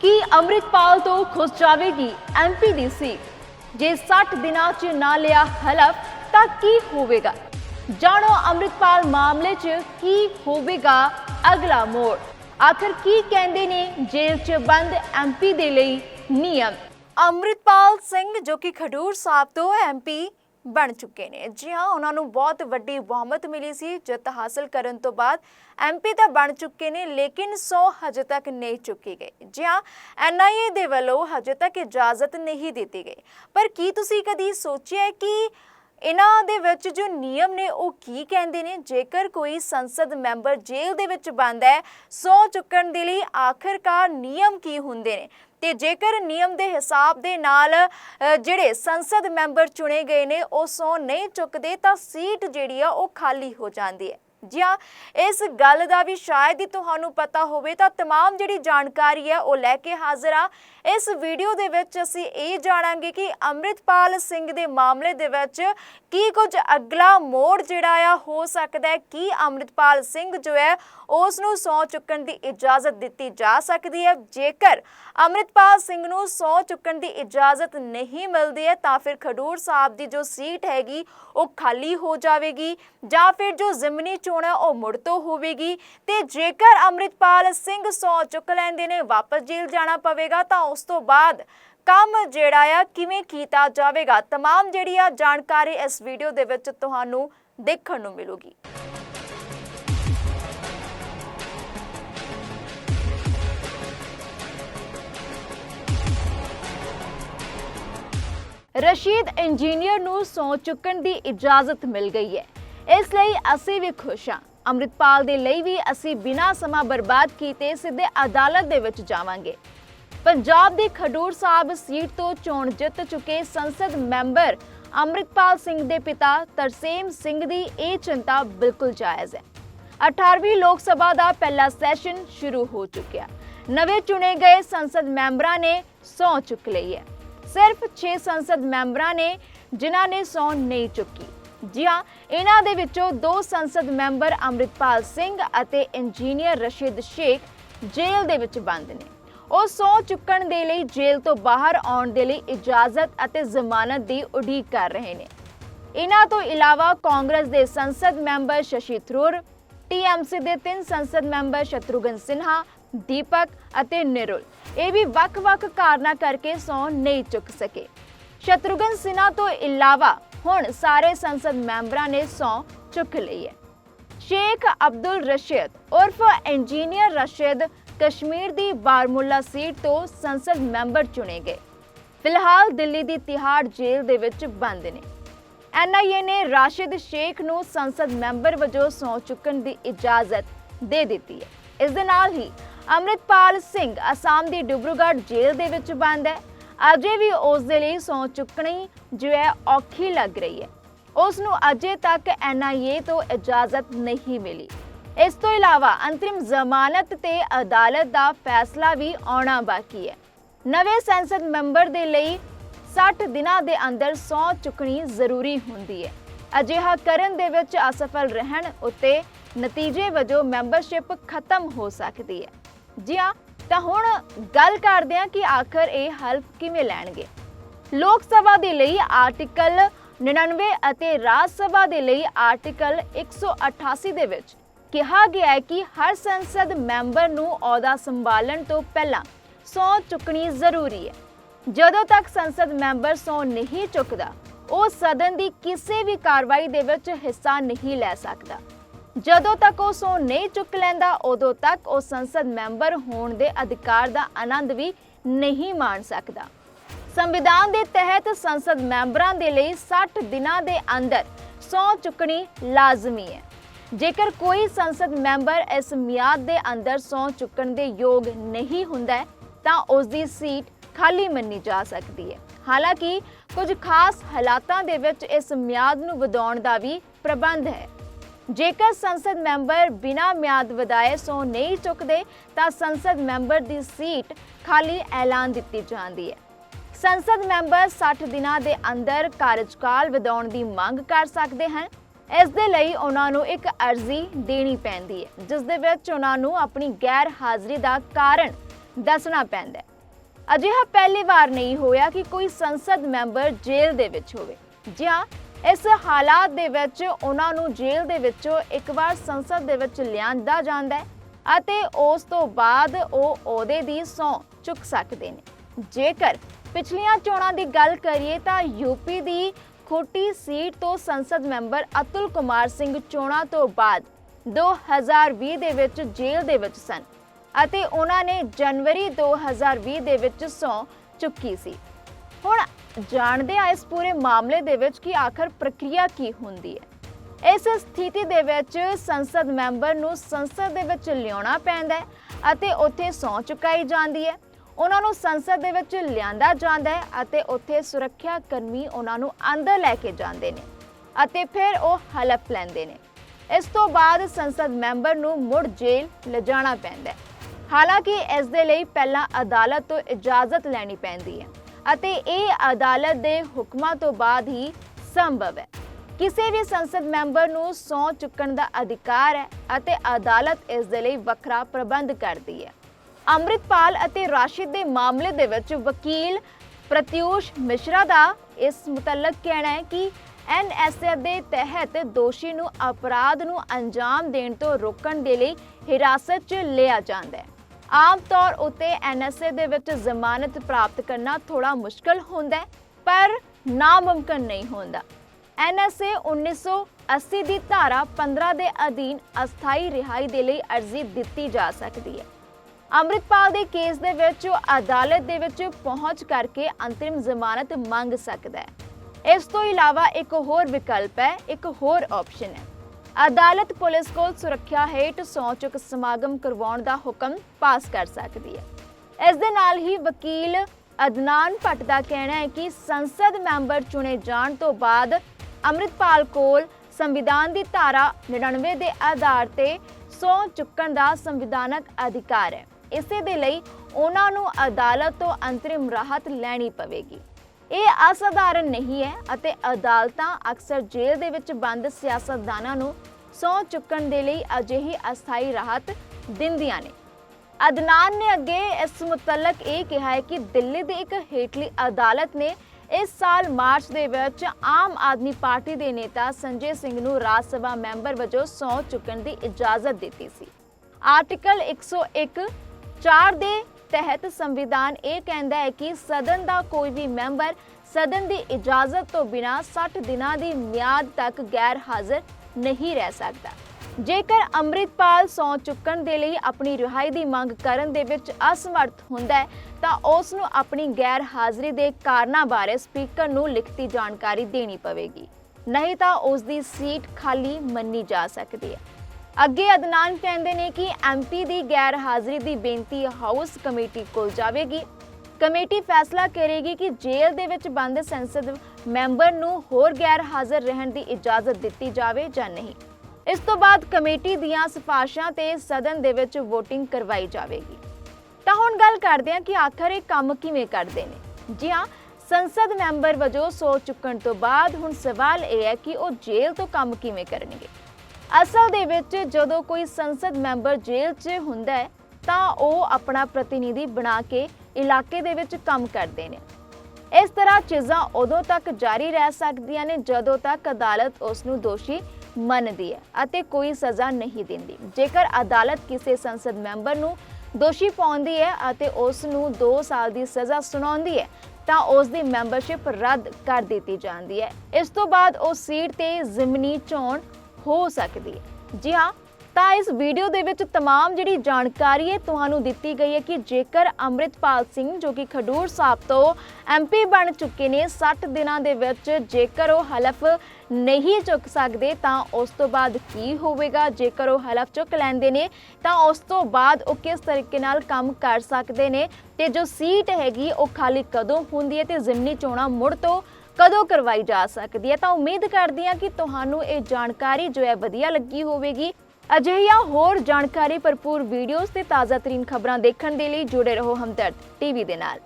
ਕੀ ਅੰਮ੍ਰਿਤਪਾਲ ਤੋਂ ਖੁੱਸ ਜਾਵੇਗੀ ਐਮਪੀ ਦੀ ਸੀਟ? ਜੇ 60 ਦਿਨਾਂ 'ਚ ਨਾ ਲਿਆ ਹਲਫ, ਤਾਂ ਕੀ ਹੋਵੇਗਾ? ਜਾਣੋ ਅੰਮ੍ਰਿਤਪਾਲ ਮਾਮਲੇ 'ਚ ਕੀ ਹੋਵੇਗਾ ਅਗਲਾ ਮੋੜ। ਆਖਰ ਕੀ ਕਹਿੰਦੇ ਨੇ ਜੇਲ੍ਹ 'ਚ ਬੰਦ ਐਮਪੀ ਦੇ ਲਈ ਨਿਯਮ? ਅੰਮ੍ਰਿਤਪਾਲ ਸਿੰਘ, ਜੋ ਕਿ ਖਡੂਰ ਸਾਹਿਬ ਤੋਂ ਐਮਪੀ ਬਣ ਚੁੱਕੇ ਨੇ। ਜੀ ਹਾਂ, ਉਹਨਾਂ ਨੂੰ ਬਹੁਤ ਵੱਡੀ ਬਹੁਮਤ ਮਿਲੀ ਸੀ। ਜਿੱਤ ਹਾਸਲ ਕਰਨ ਤੋਂ ਬਾਅਦ ਐਮਪੀ ਤਾਂ ਬਣ ਚੁੱਕੇ ਨੇ, ਲੇਕਿਨ 100 ਹਜੇ ਤੱਕ ਨਹੀਂ ਚੁੱਕੀ ਗਈ ਜੀ ਹਾਂ ਐਨਆਈਏ ਦੇ ਵੱਲੋਂ ਹਜੇ ਤੱਕ ਇਜਾਜ਼ਤ ਨਹੀਂ ਦਿੱਤੀ ਗਈ। ਪਰ ਕੀ ਤੁਸੀਂ ਕਦੀ ਸੋਚਿਆ ਕਿ ਇਹਨਾਂ ਦੇ ਵਿੱਚ ਜੋ ਨਿਯਮ ਨੇ, ਉਹ ਕੀ ਕਹਿੰਦੇ ਨੇ? ਜੇਕਰ ਕੋਈ ਸੰਸਦ ਮੈਂਬਰ ਜੇਲ੍ਹ ਦੇ ਵਿੱਚ ਬੰਦ ਹੈ, ਸੌ ਚੁੱਕਣ ਦੇ ਲਈ ਆਖਰਕਾਰ ਨਿਯਮ ਕੀ ਹੁੰਦੇ ਨੇ? ਤੇ ਜੇਕਰ ਨਿਯਮ ਦੇ ਹਿਸਾਬ ਦੇ ਨਾਲ ਜਿਹੜੇ ਸੰਸਦ ਮੈਂਬਰ ਚੁਣੇ ਗਏ ਨੇ, ਉਹ ਸੌ ਨਹੀਂ ਚੁੱਕਦੇ, ਤਾਂ ਸੀਟ ਜਿਹੜੀ ਆ ਉਹ ਖਾਲੀ ਹੋ ਜਾਂਦੀ ਹੈ। ਜੀ ਹਾਂ ਇਸ ਗੱਲ ਦਾ ਵੀ ਸ਼ਾਇਦ ਹੀ ਤੁਹਾਨੂੰ ਪਤਾ ਹੋਵੇ ਤਾਂ तमाम ਜਿਹੜੀ ਜਾਣਕਾਰੀ ਹੈ ਉਹ ਲੈ ਕੇ ਹਾਜ਼ਰ ਆ ਇਸ ਵੀਡੀਓ ਦੇ ਵਿੱਚ ਅਸੀਂ ਇਹ ਜਾਣਾਂਗੇ ਕਿ ਅੰਮ੍ਰਿਤਪਾਲ ਸਿੰਘ ਦੇ ਮਾਮਲੇ ਦੇ ਵਿੱਚ ਕੀ ਕੁਝ ਅਗਲਾ ਮੋੜ ਜਿਹੜਾ ਆ ਹੋ ਸਕਦਾ ਹੈ ਕੀ ਅੰਮ੍ਰਿਤਪਾਲ ਸਿੰਘ ਜੋ ਹੈ ਉਸ ਨੂੰ ਸੌ ਚੁੱਕਣ ਦੀ ਇਜਾਜ਼ਤ ਦਿੱਤੀ ਜਾ ਸਕਦੀ ਹੈ ਜੇਕਰ ਅੰਮ੍ਰਿਤਪਾਲ ਸਿੰਘ ਨੂੰ ਸੌ ਚੁੱਕਣ ਦੀ ਇਜਾਜ਼ਤ ਨਹੀਂ ਮਿਲਦੀ ਹੈ ਤਾਂ ਫਿਰ ਖਡੂਰ ਸਾਹਿਬ ਦੀ ਜੋ ਸੀਟ ਹੈਗੀ ਉਹ ਖਾਲੀ ਹੋ ਜਾਵੇਗੀ ਜਾਂ ਫਿਰ ਜੋ ਜ਼ਿਮਨੀ ਚੋਣ ਹੈ ਉਹ ਮੁੜ ਤੋਂ ਹੋਵੇਗੀ ਤੇ ਜੇਕਰ ਅੰਮ੍ਰਿਤਪਾਲ ਸਿੰਘ ਸੌ ਚੁੱਕ ਲੈਂਦੇ ਨੇ ਵਾਪਸ ਜੇਲ੍ਹ ਜਾਣਾ ਪਵੇਗਾ ਤਾਂ ਉਸ ਤੋਂ ਬਾਅਦ ਕੰਮ ਜਿਹੜਾ ਆ ਕਿਵੇਂ ਕੀਤਾ ਜਾਵੇਗਾ तमाम ਜਿਹੜੀ ਆ ਜਾਣਕਾਰੀ ਇਸ ਵੀਡੀਓ ਦੇ ਵਿੱਚ ਤੁਹਾਨੂੰ ਦੇਖਣ ਨੂੰ ਮਿਲੂਗੀ ਰਸ਼ੀਦ ਇੰਜੀਨੀਅਰ ਨੂੰ ਸੌ ਚੁੱਕਣ ਦੀ ਇਜਾਜ਼ਤ ਮਿਲ ਗਈ ਹੈ ਇਸ ਲਈ ਅਸੀਂ ਵੀ ਖੁਸ਼ ਹਾਂ। ਅੰਮ੍ਰਿਤਪਾਲ ਦੇ ਲਈ ਵੀ ਅਸੀਂ ਬਿਨਾਂ ਸਮਾਂ ਬਰਬਾਦ ਕੀਤੇ ਸਿੱਧੇ ਅਦਾਲਤ ਦੇ ਵਿੱਚ ਜਾਵਾਂਗੇ। ਪੰਜਾਬ ਦੇ ਖਡੂਰ ਸਾਹਿਬ ਸੀਟ ਤੋਂ ਚੋਣ ਜਿੱਤ ਚੁੱਕੇ ਸੰਸਦ ਮੈਂਬਰ ਅੰਮ੍ਰਿਤਪਾਲ ਸਿੰਘ ਦੇ ਪਿਤਾ ਤਰਸੇਮ ਸਿੰਘ ਦੀ ਇਹ ਚਿੰਤਾ ਬਿਲਕੁਲ ਜਾਇਜ਼ ਹੈ। 18ਵੀਂ ਲੋਕ ਸਭਾ ਦਾ ਪਹਿਲਾ ਸੈਸ਼ਨ ਸ਼ੁਰੂ ਹੋ ਚੁੱਕਿਆ। ਨਵੇਂ ਚੁਣੇ ਗਏ ਸੰਸਦ ਮੈਂਬਰਾਂ ਨੇ ਸਹੁੰ ਚੁੱਕ ਲਈ ਹੈ। ਸਿਰਫ 6 ਸੰਸਦ ਮੈਂਬਰਾਂ ਨੇ, ਜਿਨ੍ਹਾਂ ਨੇ ਸਹੁੰ ਨਹੀਂ ਚੁੱਕੀ। ਜੀ ਹਾਂ ਇਹਨਾਂ ਦੇ ਵਿੱਚੋਂ ਦੋ ਸੰਸਦ ਮੈਂਬਰ ਅੰਮ੍ਰਿਤਪਾਲ ਸਿੰਘ ਅਤੇ ਇੰਜੀਨੀਅਰ ਰਸ਼ੀਦ ਸ਼ੇਖ ਜੇਲ੍ਹ ਦੇ ਵਿੱਚ ਬੰਦ ਨੇ। ਉਹ ਸਹੁੰ ਚੁੱਕਣ ਦੇ ਲਈ ਜੇਲ੍ਹ ਤੋਂ ਬਾਹਰ ਆਉਣ ਦੇ ਲਈ ਇਜਾਜ਼ਤ ਅਤੇ ਜ਼ਮਾਨਤ ਦੀ ਉਡੀਕ ਕਰ ਰਹੇ ਨੇ। ਇਹਨਾਂ ਤੋਂ ਇਲਾਵਾ ਕਾਂਗਰਸ ਦੇ ਸੰਸਦ ਮੈਂਬਰ ਸ਼ਸ਼ੀ ਥਰੂਰ ਟੀਐਮਸੀ ਦੇ ਤਿੰਨ ਸੰਸਦ ਮੈਂਬਰ ਸ਼ਤਰੂਗਨ ਸਿਨਹਾ, ਦੀਪਕ ਅਤੇ ਨਿਰੁਲ। ਇਹ ਵੀ ਵੱਖ-ਵੱਖ ਕਾਰਨਾਂ ਕਰਕੇ ਸਹੁੰ ਨਹੀਂ ਚੁੱਕ ਸਕੇ। ਸ਼ਤਰੂਗਨ ਸਿਨਹਾ ਤੋਂ ਇਲਾਵਾ ਹੁਣ ਸਾਰੇ ਸੰਸਦ ਮੈਂਬਰਾਂ ਨੇ ਸਹੁੰ ਚੁੱਕ ਲਈ ਹੈ। ਸ਼ੇਖ ਅਬਦੁਲ ਰਸ਼ੀਦ ਉਰਫ ਇੰਜੀਨੀਅਰ ਰਸ਼ੀਦ ਕਸ਼ਮੀਰ ਦੀ ਬਾਰਮੁੱਲਾ ਸੀਟ ਤੋਂ ਸੰਸਦ ਮੈਂਬਰ ਚੁਣੇ ਗਏ। ਫਿਲਹਾਲ ਦਿੱਲੀ ਦੀ ਤਿਹਾੜ ਜੇਲ੍ਹ ਦੇ ਵਿੱਚ ਬੰਦ ਨੇ। ਐਨਆਈਏ ਨੇ ਰਾਸ਼ਿਦ ਸ਼ੇਖ ਨੂੰ ਸੰਸਦ ਮੈਂਬਰ ਵਜੋਂ ਸਹੁੰ ਚੁੱਕਣ ਦੀ ਇਜਾਜ਼ਤ ਦੇ ਦਿੱਤੀ ਹੈ। ਇਸ ਦੇ ਨਾਲ ਹੀ ਅੰਮ੍ਰਿਤਪਾਲ ਸਿੰਘ ਅਸਾਮ ਦੀ ਡਿਬਰੂਗੜ੍ਹ ਜੇਲ੍ਹ ਦੇ ਵਿੱਚ ਬੰਦ ਹੈ। ਅਜੇ ਵੀ ਉਸ ਦੇ ਲਈ ਸਹੁੰ ਚੁੱਕਣੀ ਜੋ ਹੈ ਔਖੀ ਲੱਗ ਰਹੀ ਹੈ। ਉਸ ਨੂੰ ਅਜੇ ਤੱਕ ਐਨਆਈਏ ਤੋਂ ਇਜਾਜ਼ਤ ਨਹੀਂ ਮਿਲੀ। ਇਸ ਤੋਂ ਇਲਾਵਾ ਅੰਤਰਿਮ ਜ਼ਮਾਨਤ ਤੇ ਅਦਾਲਤ ਦਾ ਫੈਸਲਾ ਵੀ ਆਉਣਾ ਬਾਕੀ ਹੈ। ਨਵੇਂ ਸੰਸਦ ਮੈਂਬਰ ਦੇ ਲਈ 60 ਦਿਨਾਂ ਦੇ ਅੰਦਰ ਸਹੁੰ ਚੁੱਕਣੀ ਜ਼ਰੂਰੀ ਹੁੰਦੀ ਹੈ। ਅਜਿਹਾ ਕਰਨ ਦੇ ਵਿੱਚ ਅਸਫਲ ਰਹਿਣ ਉੱਤੇ ਨਤੀਜੇ ਵਜੋਂ ਮੈਂਬਰਸ਼ਿਪ ਖਤਮ ਹੋ ਸਕਦੀ ਹੈ। ਜੀ ਹਾਂ ਤਾਂ ਹੁਣ ਗੱਲ ਕਰਦੇ ਹਾਂ ਕਿ ਆਖਰ ਇਹ ਹਲਫ ਕਿਵੇਂ ਲੈਣਗੇ। ਲੋਕ ਸਭਾ ਦੇ ਲਈ ਆਰਟੀਕਲ 99 ਅਤੇ ਰਾਜ ਸਭਾ ਦੇ ਲਈ ਆਰਟੀਕਲ 188 ਦੇ ਵਿੱਚ ਕਿਹਾ ਗਿਆ ਹੈ ਕਿ ਹਰ ਸੰਸਦ ਮੈਂਬਰ ਨੂੰ ਅਹੁਦਾ ਸੰਭਾਲਣ ਤੋਂ ਪਹਿਲਾਂ ਸਹੁੰ ਚੁੱਕਣੀ ਜ਼ਰੂਰੀ ਹੈ। ਜਦੋਂ ਤੱਕ ਸੰਸਦ ਮੈਂਬਰ ਸਹੁੰ ਨਹੀਂ ਚੁੱਕਦਾ, ਉਹ ਸਦਨ ਦੀ ਕਿਸੇ ਵੀ ਕਾਰਵਾਈ ਦੇ ਵਿੱਚ ਹਿੱਸਾ ਨਹੀਂ ਲੈ ਸਕਦਾ। ਜਦੋਂ ਤੱਕ ਉਹ ਸਹੁੰ ਨਹੀਂ ਚੁੱਕ ਲੈਂਦਾ, ਉਦੋਂ ਤੱਕ ਉਹ ਸੰਸਦ ਮੈਂਬਰ ਹੋਣ ਦੇ ਅਧਿਕਾਰ ਦਾ ਆਨੰਦ ਵੀ ਨਹੀਂ ਮਾਣ ਸਕਦਾ। ਸੰਵਿਧਾਨ ਦੇ ਤਹਿਤ ਸੰਸਦ ਮੈਂਬਰਾਂ ਦੇ ਲਈ 60 ਦਿਨਾਂ ਦੇ ਅੰਦਰ ਸਹੁੰ ਚੁੱਕਣੀ ਲਾਜ਼ਮੀ ਹੈ। ਜੇਕਰ ਕੋਈ ਸੰਸਦ ਮੈਂਬਰ ਇਸ ਮਿਆਦ ਦੇ ਅੰਦਰ ਸਹੁੰ ਚੁੱਕਣ ਦੇ ਯੋਗ ਨਹੀਂ ਹੁੰਦਾ ਤਾਂ ਉਸ ਦੀ ਸੀਟ ਖਾਲੀ ਮੰਨੀ ਜਾ ਸਕਦੀ ਹੈ। ਹਾਲਾਂਕਿ ਕੁਝ ਖਾਸ ਹਾਲਾਤਾਂ ਦੇ ਵਿੱਚ ਇਸ ਮਿਆਦ ਨੂੰ ਵਧਾਉਣ ਦਾ ਵੀ ਪ੍ਰਬੰਧ ਹੈ। ਜੇਕਰ ਸੰਸਦ ਮੈਂਬਰ ਬਿਨਾਂ ਮਿਆਦ ਵਧਾਏ ਸੋ ਨਹੀਂ ਚੁੱਕਦੇ, ਤਾਂ ਸੰਸਦ ਮੈਂਬਰ ਦੀ ਸੀਟ ਖਾਲੀ ਐਲਾਨ ਦਿੱਤੀ ਜਾਂਦੀ ਹੈ। ਸੰਸਦ ਮੈਂਬਰ 60 ਦਿਨਾਂ ਦੇ ਅੰਦਰ ਕਾਰਜਕਾਲ ਵਧਾਉਣ ਦੀ ਮੰਗ ਕਰ ਸਕਦੇ ਹਨ। ਇਸ ਦੇ ਲਈ ਉਹਨਾਂ ਨੂੰ ਇੱਕ ਅਰਜ਼ੀ ਦੇਣੀ ਪੈਂਦੀ ਹੈ, ਜਿਸ ਦੇ ਵਿੱਚ ਉਹਨਾਂ ਨੂੰ ਆਪਣੀ ਗੈਰ ਹਾਜ਼ਰੀ ਦਾ ਕਾਰਨ ਦੱਸਣਾ ਪੈਂਦਾ ਹੈ। ਅਜਿਹਾ ਪਹਿਲੀ ਵਾਰ ਨਹੀਂ ਹੋਇਆ ਕਿ ਕੋਈ ਸੰਸਦ ਮੈਂਬਰ ਜੇਲ੍ਹ ਦੇ ਵਿੱਚ ਹੋਵੇ, ਜੀ ਇਸ ਹਾਲਾਤ ਦੇ ਵਿੱਚ ਉਹਨਾਂ ਨੂੰ ਜੇਲ੍ਹ ਦੇ ਵਿੱਚੋਂ ਇੱਕ ਵਾਰ ਸੰਸਦ ਦੇ ਵਿੱਚ ਲਿਆਂਦਾ ਜਾਂਦਾ ਹੈ ਅਤੇ ਉਸ ਤੋਂ ਬਾਅਦ ਉਹ ਅਹੁਦੇ ਦੀ ਸਹੁੰ ਚੁੱਕ ਸਕਦੇ ਨੇ। ਜੇਕਰ ਪਿਛਲੀਆਂ ਚੋਣਾਂ ਦੀ ਗੱਲ ਕਰੀਏ ਤਾਂ ਯੂਪੀ ਦੀ ਖੋਟੀ ਸੀਟ ਤੋਂ ਸੰਸਦ ਮੈਂਬਰ ਅਤੁਲ ਕੁਮਾਰ ਸਿੰਘ ਚੋਣਾਂ ਤੋਂ ਬਾਅਦ 2020 ਦੇ ਵਿੱਚ ਜੇਲ੍ਹ ਦੇ ਵਿੱਚ ਸਨ ਅਤੇ ਉਹਨਾਂ ਨੇ ਜਨਵਰੀ 2020 ਦੇ ਵਿੱਚ ਸਹੁੰ ਚੁੱਕੀ ਸੀ। ਹੁਣ ਜਾਣਦੇ ਆ ਇਸ ਪੂਰੇ ਮਾਮਲੇ ਦੇ ਵਿੱਚ ਕਿ ਆਖਰ ਪ੍ਰਕਿਰਿਆ ਕੀ ਹੁੰਦੀ ਹੈ। ਇਸ ਸਥਿਤੀ ਦੇ ਵਿੱਚ ਸੰਸਦ ਮੈਂਬਰ ਨੂੰ ਸੰਸਦ ਦੇ ਵਿੱਚ ਲਿਆਉਣਾ ਪੈਂਦਾ ਹੈ ਅਤੇ ਉੱਥੇ ਸਹੁੰ ਚੁਕਾਈ ਜਾਂਦੀ ਹੈ। ਉਹਨਾਂ ਨੂੰ ਸੰਸਦ ਦੇ ਵਿੱਚ ਲਿਆਂਦਾ ਜਾਂਦਾ ਹੈ ਅਤੇ ਉੱਥੇ ਸੁਰੱਖਿਆ ਕਰਮੀ ਉਹਨਾਂ ਨੂੰ ਅੰਦਰ ਲੈ ਕੇ ਜਾਂਦੇ ਨੇ ਅਤੇ ਫਿਰ ਉਹ ਹਲਫ ਲੈਂਦੇ ਨੇ। ਇਸ ਤੋਂ ਬਾਅਦ ਸੰਸਦ ਮੈਂਬਰ ਨੂੰ ਮੁੜ ਜੇਲ੍ਹ ਲਿਜਾਣਾ ਪੈਂਦਾ ਹੈ। ਹਾਲਾਂਕਿ ਇਸ ਦੇ ਲਈ ਪਹਿਲਾਂ ਅਦਾਲਤ ਤੋਂ ਇਜਾਜ਼ਤ ਲੈਣੀ ਪੈਂਦੀ ਹੈ। ਅਤੇ ਇਹ ਅਦਾਲਤ ਦੇ ਹੁਕਮਾਂ ਤੋਂ ਬਾਅਦ ਹੀ ਸੰਭਵ ਹੈ। ਕਿਸੇ ਵੀ ਸੰਸਦ ਮੈਂਬਰ ਨੂੰ ਸਹੁੰ ਚੁੱਕਣ ਦਾ ਅਧਿਕਾਰ ਹੈ ਅਤੇ ਅਦਾਲਤ ਇਸ ਦੇ ਲਈ ਵੱਖਰਾ ਪ੍ਰਬੰਧ ਕਰਦੀ ਹੈ। ਅੰਮ੍ਰਿਤਪਾਲ ਅਤੇ ਰਾਸ਼ਿਦ ਦੇ ਮਾਮਲੇ ਦੇ ਵਿੱਚ ਵਕੀਲ ਪ੍ਰਤਿਊਸ਼ ਮਿਸ਼ਰਾ ਦਾ ਇਸ ਮੁਤਲਕ ਕਹਿਣਾ ਹੈ ਕਿ ਐਨਐਸਏ ਦੇ ਤਹਿਤ ਦੋਸ਼ੀ ਨੂੰ ਅਪਰਾਧ ਨੂੰ ਅੰਜਾਮ ਦੇਣ ਤੋਂ ਰੋਕਣ ਦੇ ਲਈ ਹਿਰਾਸਤ 'ਚ ਲਿਆ ਜਾਂਦਾ ਹੈ। ਆਮ ਤੌਰ ਉਤੇ ਐਨਐਸਏ ਦੇ ਵਿੱਚ ਜ਼ਮਾਨਤ ਪ੍ਰਾਪਤ ਕਰਨਾ ਥੋੜਾ ਮੁਸ਼ਕਲ ਹੁੰਦਾ ਪਰ ਨਾਮੁਮਕਨ ਨਹੀਂ ਹੁੰਦਾ। ਐਨਐਸਏ 1980 ਦੀ ਧਾਰਾ 15 ਦੇ ਅਧੀਨ ਅਸਥਾਈ ਰਿਹਾਈ ਦੇ ਲਈ ਅਰਜ਼ੀ ਦਿੱਤੀ ਜਾ ਸਕਦੀ ਹੈ। ਅੰਮ੍ਰਿਤਪਾਲ ਦੇ ਕੇਸ ਦੇ ਵਿੱਚ ਉਹ ਅਦਾਲਤ ਦੇ ਵਿੱਚ ਪਹੁੰਚ ਕਰਕੇ ਅੰਤਰਿਮ ਜ਼ਮਾਨਤ ਮੰਗ ਸਕਦਾ ਹੈ। ਇਸ ਤੋਂ ਇਲਾਵਾ ਇੱਕ ਹੋਰ ਵਿਕਲਪ ਹੈ, ਇੱਕ ਹੋਰ ਆਪਸ਼ਨ ਹੈ। ਅਦਾਲਤ ਪੁਲਿਸ ਕੋਲ ਸੁਰੱਖਿਆ ਹੇਠ ਸਹੁੰ ਚੁੱਕ ਸਮਾਗਮ ਕਰਵਾਉਣ ਦਾ ਹੁਕਮ ਪਾਸ ਕਰ ਸਕਦੀ ਹੈ। ਇਸ ਦੇ ਨਾਲ ਹੀ ਵਕੀਲ ਅਦਨਾਨ ਭੱਟ ਦਾ ਕਹਿਣਾ ਹੈ ਕਿ ਸੰਸਦ ਮੈਂਬਰ ਚੁਣੇ ਜਾਣ ਤੋਂ ਬਾਅਦ ਅੰਮ੍ਰਿਤਪਾਲ ਕੋਲ ਸੰਵਿਧਾਨ ਦੀ ਧਾਰਾ 99 ਦੇ ਆਧਾਰ ਤੇ ਸਹੁੰ ਚੁੱਕਣ ਦਾ ਸੰਵਿਧਾਨਕ ਅਧਿਕਾਰ ਹੈ। ਇਸੇ ਦੇ ਲਈ ਉਹਨਾਂ ਨੂੰ ਅਦਾਲਤ ਤੋਂ ਅੰਤਰਿਮ ਰਾਹਤ ਲੈਣੀ ਪਵੇਗੀ। ਇਹ ਅਸਾਧਾਰਨ ਨਹੀਂ ਹੈ ਅਤੇ ਅਦਾਲਤਾਂ ਅਕਸਰ ਜੇਲ੍ਹ ਦੇ ਵਿੱਚ ਬੰਦ ਸਿਆਸਤਦਾਨਾਂ ਨੂੰ ਸਹੁੰ ਚੁੱਕਣ ਦੇ ਲਈ ਅਜਿਹੀ ਅਸਥਾਈ ਰਾਹਤ ਦਿੰਦੀਆਂ ਨੇ। ਅਦਨਾਨ ਨੇ ਅੱਗੇ ਇਸ ਮੁਤਲਕ ਇਹ ਕਿਹਾ ਹੈ ਕਿ ਦਿੱਲੀ ਦੀ ਇੱਕ ਹੇਠਲੀ ਅਦਾਲਤ ਨੇ ਇਸ ਸਾਲ ਮਾਰਚ ਦੇ ਵਿੱਚ ਆਮ ਆਦਮੀ ਪਾਰਟੀ ਦੇ ਨੇਤਾ ਸੰਜੇ ਸਿੰਘ ਨੂੰ ਰਾਜ ਸਭਾ ਮੈਂਬਰ ਵਜੋਂ ਸਹੁੰ ਚੁੱਕਣ ਦੀ ਇਜਾਜ਼ਤ ਦਿੱਤੀ ਸੀ। ਆਰਟੀਕਲ 101 4 ਦੇ ਤਹਿਤ ਸੰਵਿਧਾਨ ਇਹ ਕਹਿੰਦਾ ਹੈ ਕਿ ਸਦਨ ਦਾ ਕੋਈ ਵੀ ਮੈਂਬਰ ਸਦਨ ਦੀ ਇਜਾਜ਼ਤ ਤੋਂ ਬਿਨਾਂ 60 ਦਿਨਾਂ ਦੀ ਮਿਆਦ ਤੱਕ ਗੈਰ ਹਾਜ਼ਰ ਨਹੀਂ ਰਹਿ ਸਕਦਾ। ਜੇਕਰ ਅੰਮ੍ਰਿਤਪਾਲ ਸੌ ਚੁੱਕਣ ਦੇ ਲਈ ਆਪਣੀ ਰਿਹਾਈ ਦੀ ਮੰਗ ਕਰਨ ਦੇ ਵਿੱਚ ਅਸਮਰਥ ਹੁੰਦਾ ਹੈ, ਤਾਂ ਉਸ ਨੂੰ ਆਪਣੀ ਗੈਰ ਹਾਜ਼ਰੀ ਦੇ ਕਾਰਨਾਂ ਬਾਰੇ ਸਪੀਕਰ ਨੂੰ ਲਿਖਤੀ ਜਾਣਕਾਰੀ ਦੇਣੀ ਪਵੇਗੀ। ਨਹੀਂ ਤਾਂ ਉਸ ਦੀ ਸੀਟ ਖਾਲੀ ਮੰਨੀ ਜਾ ਸਕਦੀ ਹੈ। ਅੱਗੇ ਅਦਨਾਨ ਕਹਿੰਦੇ ਨੇ ਕਿ ਐਮਪੀ ਦੀ ਗੈਰ ਹਾਜ਼ਰੀ ਦੀ ਬੇਨਤੀ ਹਾਊਸ ਕਮੇਟੀ ਕੋਲ ਜਾਵੇਗੀ। ਕਮੇਟੀ ਫੈਸਲਾ ਕਰੇਗੀ ਕਿ ਜੇਲ੍ਹ ਦੇ ਵਿੱਚ ਬੰਦ ਸੰਸਦ ਮੈਂਬਰ ਨੂੰ ਹੋਰ ਗੈਰ ਹਾਜ਼ਰ ਰਹਿਣ ਦੀ ਇਜਾਜ਼ਤ ਦਿੱਤੀ ਜਾਵੇ ਜਾਂ ਨਹੀਂ। ਇਸ ਤੋਂ ਬਾਅਦ ਕਮੇਟੀ ਦੀਆਂ ਸਿਫਾਰਸ਼ਾਂ ਤੇ ਸਦਨ ਦੇ ਵਿੱਚ VOTING ਕਰਵਾਈ ਜਾਵੇਗੀ। ਤਾਂ ਹੁਣ ਗੱਲ ਕਰਦੇ ਹਾਂ ਕਿ ਆਖਰ ਇਹ ਕੰਮ ਕਿਵੇਂ ਕਰਦੇ ਨੇ। ਜੀ ਹਾਂ, ਸੰਸਦ ਮੈਂਬਰ ਵਜੋਂ ਸੋਚ ਚੁੱਕਣ ਤੋਂ ਬਾਅਦ ਹੁਣ ਸਵਾਲ ਇਹ ਹੈ ਕਿ ਉਹ ਜੇਲ੍ਹ ਤੋਂ ਕੰਮ ਕਿਵੇਂ ਕਰਨਗੇ। ਅਸਲ ਦੇ ਵਿੱਚ ਜਦੋਂ ਕੋਈ ਸੰਸਦ ਮੈਂਬਰ ਜੇਲ੍ਹ 'ਚ ਹੁੰਦਾ ਹੈ, ਤਾਂ ਉਹ ਆਪਣਾ ਪ੍ਰਤੀਨਿਧੀ ਬਣਾ ਕੇ ਇਲਾਕੇ ਦੇ ਵਿੱਚ ਕੰਮ ਕਰਦੇ ਨੇ। ਇਸ ਤਰ੍ਹਾਂ ਚੀਜ਼ਾਂ ਉਦੋਂ ਤੱਕ ਜਾਰੀ ਰਹਿ ਸਕਦੀਆਂ ਨੇ ਜਦੋਂ ਤੱਕ ਅਦਾਲਤ ਉਸ ਨੂੰ ਦੋਸ਼ੀ ਮੰਨਦੀ ਹੈ ਅਤੇ ਕੋਈ ਸਜ਼ਾ ਨਹੀਂ ਦਿੰਦੀ। ਜੇਕਰ ਅਦਾਲਤ ਕਿਸੇ ਸੰਸਦ ਮੈਂਬਰ ਨੂੰ ਦੋਸ਼ੀ ਪਾਉਂਦੀ ਹੈ ਅਤੇ ਉਸ ਨੂੰ 2 ਸਾਲ ਦੀ ਸਜ਼ਾ ਸੁਣਾਉਂਦੀ ਹੈ, ਤਾਂ ਉਸ ਦੀ ਮੈਂਬਰਸ਼ਿਪ ਰੱਦ ਕਰ ਦਿੱਤੀ ਜਾਂਦੀ ਹੈ। ਇਸ ਤੋਂ ਬਾਅਦ ਉਹ ਸੀਟ ਤੇ ਜ਼ਿਮਨੀ ਚੋਣ ਹੋ ਸਕਦੀ ਹੈ ਜੀ ਹਾਂ ਤਾਂ ਇਸ ਵੀਡੀਓ ਦੇ ਵਿੱਚ तमाम ਜਿਹੜੀ ਜਾਣਕਾਰੀ ਹੈ ਤੁਹਾਨੂੰ ਦਿੱਤੀ ਗਈ ਹੈ ਕਿ ਜੇਕਰ ਅੰਮ੍ਰਿਤਪਾਲ ਸਿੰਘ ਜੋ ਕਿ ਖਡੂਰ ਸਾਹਿਬ ਤੋਂ ਐਮਪੀ ਬਣ ਚੁੱਕੇ ਨੇ 60 ਦਿਨਾਂ ਦੇ ਵਿੱਚ ਜੇਕਰ ਉਹ ਹਲਫ ਨਹੀਂ ਚੁੱਕ ਸਕਦੇ ਤਾਂ ਉਸ ਤੋਂ ਬਾਅਦ ਕੀ ਹੋਵੇਗਾ ਜੇਕਰ ਉਹ ਹਲਫ ਚੁੱਕ ਲੈਂਦੇ ਨੇ ਤਾਂ ਉਸ ਤੋਂ ਬਾਅਦ ਉਹ ਕਿਸ ਤਰੀਕੇ ਨਾਲ ਕੰਮ ਕਰ ਸਕਦੇ ਨੇ ਤੇ ਜੋ ਸੀਟ ਹੈਗੀ ਉਹ ਖਾਲੀ ਕਦੋਂ ਹੁੰਦੀ ਹੈ ਤੇ ਜ਼ਿਮਨੀ ਚੋਣਾਂ ਮੁੜ ਤੋਂ ਕਦੋਂ ਕਰਵਾਈ ਜਾ ਸਕਦੀ ਹੈ? ਤਾਂ ਉਮੀਦ ਕਰਦੀ ਹਾਂ ਕਿ ਤੁਹਾਨੂੰ ਇਹ ਜਾਣਕਾਰੀ ਜੋ ਹੈ ਵਧੀਆ ਲੱਗੀ ਹੋਵੇਗੀ। ਅਜਿਹੀਆਂ ਹੋਰ ਜਾਣਕਾਰੀ ਭਰਪੂਰ ਵੀਡੀਓਜ਼ ਤੇ ਤਾਜ਼ਾ ਤਰੀਨ ਖਬਰਾਂ ਦੇਖਣ ਦੇ ਲਈ ਜੁੜੇ ਰਹੋ ਹਮਦਰਦ ਟੀਵੀ ਦੇ ਨਾਲ।